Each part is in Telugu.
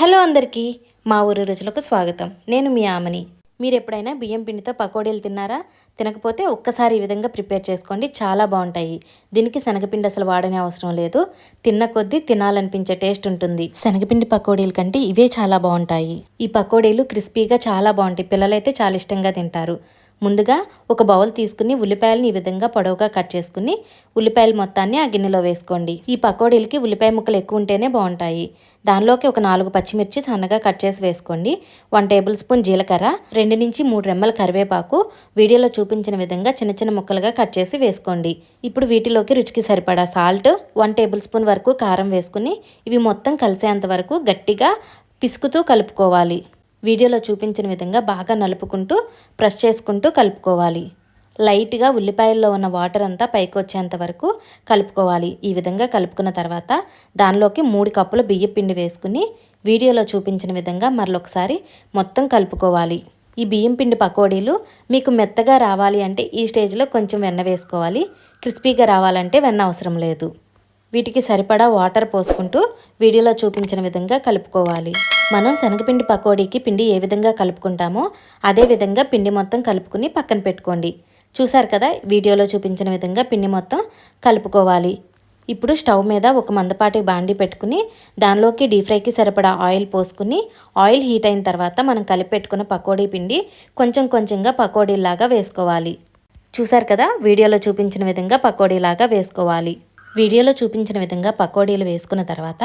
హలో అందరికీ మా ఊరి రుచులకు స్వాగతం. నేను మీ ఆమని. మీరు ఎప్పుడైనా బియ్యం పిండితో పకోడీలు తిన్నారా? తినకపోతే ఒక్కసారి ఈ విధంగా ప్రిపేర్ చేసుకోండి. చాలా బాగుంటాయి. దీనికి శనగపిండి అసలు వాడనే అవసరం లేదు. తిన్న కొద్దీ తినాలనిపించే టేస్ట్ ఉంటుంది. శనగపిండి పకోడీల కంటే ఇవే చాలా బాగుంటాయి. ఈ పకోడీలు క్రిస్పీగా చాలా బాగుంటాయి. పిల్లలైతే చాలా ఇష్టంగా తింటారు. ముందుగా ఒక బౌల్ తీసుకుని ఉల్లిపాయలను ఈ విధంగా పొడవుగా కట్ చేసుకుని ఉల్లిపాయలు మొత్తాన్ని ఆ గిన్నెలో వేసుకోండి. ఈ పకోడీలకి ఉల్లిపాయ ముక్కలు ఎక్కువ ఉంటేనే బాగుంటాయి. దానిలోకి ఒక నాలుగు పచ్చిమిర్చి సన్నగా కట్ చేసి వేసుకోండి. వన్ టేబుల్ స్పూన్ జీలకర్ర రెండు నుంచి మూడు రెమ్మల కరివేపాకు వీడియోలో చూపించిన విధంగా చిన్న చిన్న ముక్కలుగా కట్ చేసి వేసుకోండి. ఇప్పుడు వీటిలోకి రుచికి సరిపడా సాల్ట్ వన్ టేబుల్ స్పూన్ వరకు కారం వేసుకుని ఇవి మొత్తం కలిసేంత వరకు గట్టిగా పిసుకుతూ కలుపుకోవాలి. వీడియోలో చూపించిన విధంగా బాగా నలుపుకుంటూ ప్రెస్ చేసుకుంటూ కలుపుకోవాలి. లైట్గా ఉల్లిపాయల్లో ఉన్న వాటర్ అంతా పైకి వచ్చేంత వరకు కలుపుకోవాలి. ఈ విధంగా కలుపుకున్న తర్వాత దానిలోకి మూడు కప్పుల బియ్య పిండి వేసుకుని వీడియోలో చూపించిన విధంగా మరొకసారి మొత్తం కలుపుకోవాలి. ఈ బియ్యం పిండి పకోడీలు మీకు మెత్తగా రావాలి అంటే ఈ స్టేజ్లో కొంచెం వెన్న వేసుకోవాలి. క్రిస్పీగా రావాలంటే వెన్న అవసరం లేదు. వీటికి సరిపడా వాటర్ పోసుకుంటూ వీడియోలో చూపించిన విధంగా కలుపుకోవాలి. మనం శనగపిండి పకోడీకి పిండి ఏ విధంగా కలుపుకుంటామో అదే విధంగా పిండి మొత్తం కలుపుకుని పక్కన పెట్టుకోండి. చూసారు కదా వీడియోలో చూపించిన విధంగా పిండి మొత్తం కలుపుకోవాలి. ఇప్పుడు స్టవ్ మీద ఒక మందపాటి బాండి పెట్టుకుని దానిలోకి డీప్ ఫ్రైకి సరిపడా ఆయిల్ పోసుకుని ఆయిల్ హీట్ అయిన తర్వాత మనం కలిపి పెట్టుకున్న పకోడీ పిండి కొంచెం కొంచెంగా పకోడీలాగా వేసుకోవాలి. చూసారు కదా వీడియోలో చూపించిన విధంగా పకోడీలాగా వేసుకోవాలి. వీడియోలో చూపించిన విధంగా పకోడీలు వేసుకున్న తర్వాత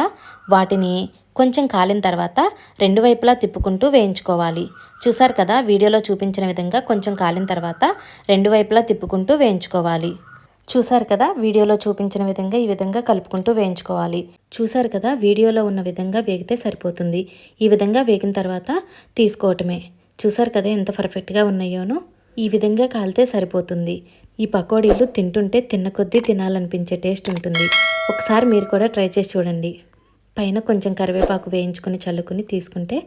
వాటిని కొంచెం కాలిన తర్వాత రెండు వైపులా తిప్పుకుంటూ వేయించుకోవాలి. చూసారు కదా వీడియోలో చూపించిన విధంగా కొంచెం కాలిన తర్వాత రెండు వైపులా తిప్పుకుంటూ వేయించుకోవాలి. చూసారు కదా వీడియోలో చూపించిన విధంగా ఈ విధంగా కలుపుకుంటూ వేయించుకోవాలి. చూసారు కదా వీడియోలో ఉన్న విధంగా వేగితే సరిపోతుంది. ఈ విధంగా వేగిన తర్వాత తీసుకోవటమే. చూసారు కదా ఎంత పర్ఫెక్ట్గా ఉన్నాయోనో? ఈ విధంగా కాలితే సరిపోతుంది. ఈ పకోడీలు తింటుంటే తిన్న కొద్దీ తినాలనిపించే టేస్ట్ ఉంటుంది. ఒకసారి మీరు కూడా ట్రై చేసి చూడండి. పైన కొంచెం కరివేపాకు వేయించుకుని చల్లుకుని తీసుకుంటే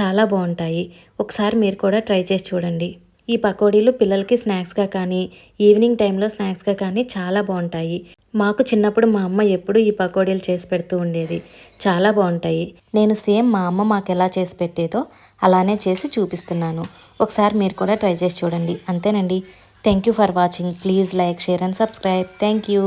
చాలా బాగుంటాయి. ఒకసారి మీరు కూడా ట్రై చేసి చూడండి. ఈ పకోడీలు పిల్లలకి స్నాక్స్గా కానీ ఈవినింగ్ టైంలో స్నాక్స్గా కానీ చాలా బాగుంటాయి. మాకు చిన్నప్పుడు మా అమ్మ ఎప్పుడు ఈ పకోడీలు చేసి పెడుతూ ఉండేది. చాలా బాగుంటాయి. నేను సేమ్ మా అమ్మ మాకు ఎలా చేసి పెట్టేదో అలానే చేసి చూపిస్తున్నాను. ఒకసారి మీరు కూడా ట్రై చేసి చూడండి. అంతేనండి. Thank you for watching. Please like share and subscribe. Thank you.